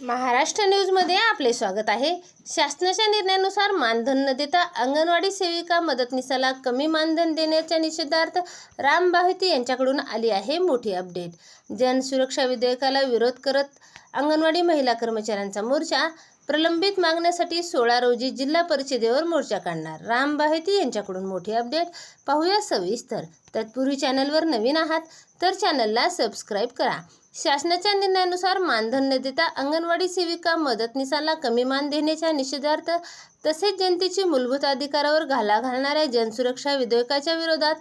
महाराष्ट्र न्यूजमध्ये आपले स्वागत आहे. शासनाच्या निर्णयानुसार मानधन न देता अंगणवाडी सेविका मदतनीसाला कमी मानधन देण्याच्या निषेधार्थ राम बाहिती यांच्याकडून आली आहे मोठी अपडेट. जनसुरक्षा विधेयकाला विरोध करत अंगणवाडी महिला कर्मचाऱ्यांचा मोर्चा प्रलंबित मागण्यासाठी सोळा रोजी जिल्हा परिषदेवर मोर्चा काढणार. राम बाहेती यांच्याकडून मोठी अपडेट. पाहूया सविस्तर. तत्पूर्वी चॅनलवर नवीन आहात तर चॅनलला सबस्क्राईब करा. शासनाच्या निर्णयानुसार मानधन न देता अंगणवाडी सेविका मदतनीसाला कमी मान देण्याच्या निषेधार्थ तसेच जनतेची मूलभूत अधिकारावर घाला घालणाऱ्या जनसुरक्षा विधेयकाच्या विरोधात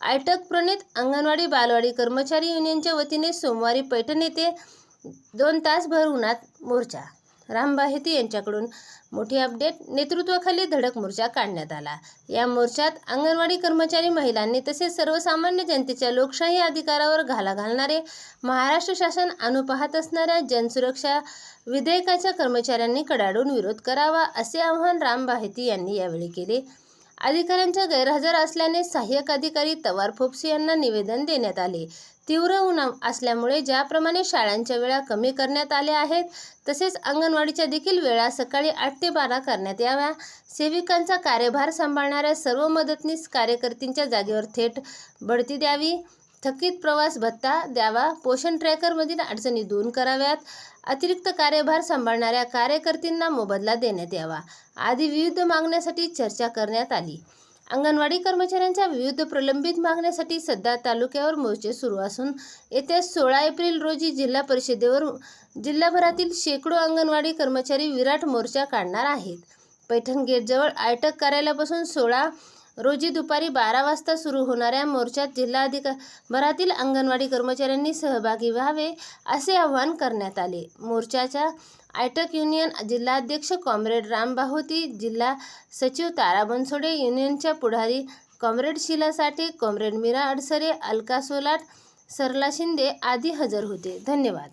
आयटक प्रणित अंगणवाडी बालवाडी कर्मचारी युनियनच्या वतीने सोमवारी पैठण येथे दोन तास भर उन्हात मोर्चा राम बाहेती यांच्याकडून मोठी अपडेट नेतृत्वाखाली धडक मोर्चा काढण्यात आला. या मोर्चात अंगणवाडी कर्मचारी महिलांनी तसेच सर्वसामान्य जनतेच्या लोकशाही अधिकारावर घाला घालणारे महाराष्ट्र शासन आणू पाहत असणाऱ्या जनसुरक्षा विधेयकाच्या कर्मचाऱ्यांनी कडाडून विरोध करावा असे आवाहन राम बाहेती यांनी यावेळी केले. अधिकाऱ्यांचा गैरहजर असल्याने सहाय्यक अधिकारी तवार फोपसे यांना निवेदन देण्यात आले. तीव्र उन्हा असल्यामुळे ज्याप्रमाणे शाळांच्या वेळा कमी करण्यात आल्या आहेत तसेच अंगणवाडीच्या देखील वेळा सकाळी आठ ते बारा करण्यात याव्या. सेविकांचा कार्यभार सांभाळणाऱ्या सर्व मदतनीस कार्यकर्तींच्या जागेवर थेट बढती द्यावी. थकीत प्रवास भत्ता द्यावा. पोषण ट्रॅकरमधील अडचणी दूर कराव्यात. अतिरिक्त कार्यभार सांभाळणाऱ्या कार्यकर्त्यांना मोबदला देण्यात यावा. आदी विविध मागण्यासाठी चर्चा करण्यात आली. अंगणवाडी कर्मचाऱ्यांच्या विविध प्रलंबित मागण्यासाठी सध्या तालुक्यावर मोर्चे सुरू असून येत्या सोळा एप्रिल रोजी जिल्हा परिषदेवर जिल्हाभरातील शेकडो अंगणवाडी कर्मचारी विराट मोर्चा काढणार आहेत. पैठण गेटजवळ आयटक कार्यालयापासून सोळा रोजी दुपारी बारा वाजता सुरू होणाऱ्या मोर्चात जिल्हाधिका भरातील अंगणवाडी कर्मचाऱ्यांनी सहभागी व्हावे असे आवाहन करण्यात आले. मोर्चाच्या आयटक युनियन जिल्हाध्यक्ष कॉम्रेड राम बाहोती जिल्हा सचिव तारा बनसोडे युनियनच्या पुढारी कॉम्रेड शिलासाठी साठे कॉम्रेड मीरा अडसरे अलका सोलाट सरला शिंदे आदी हजर होते. धन्यवाद.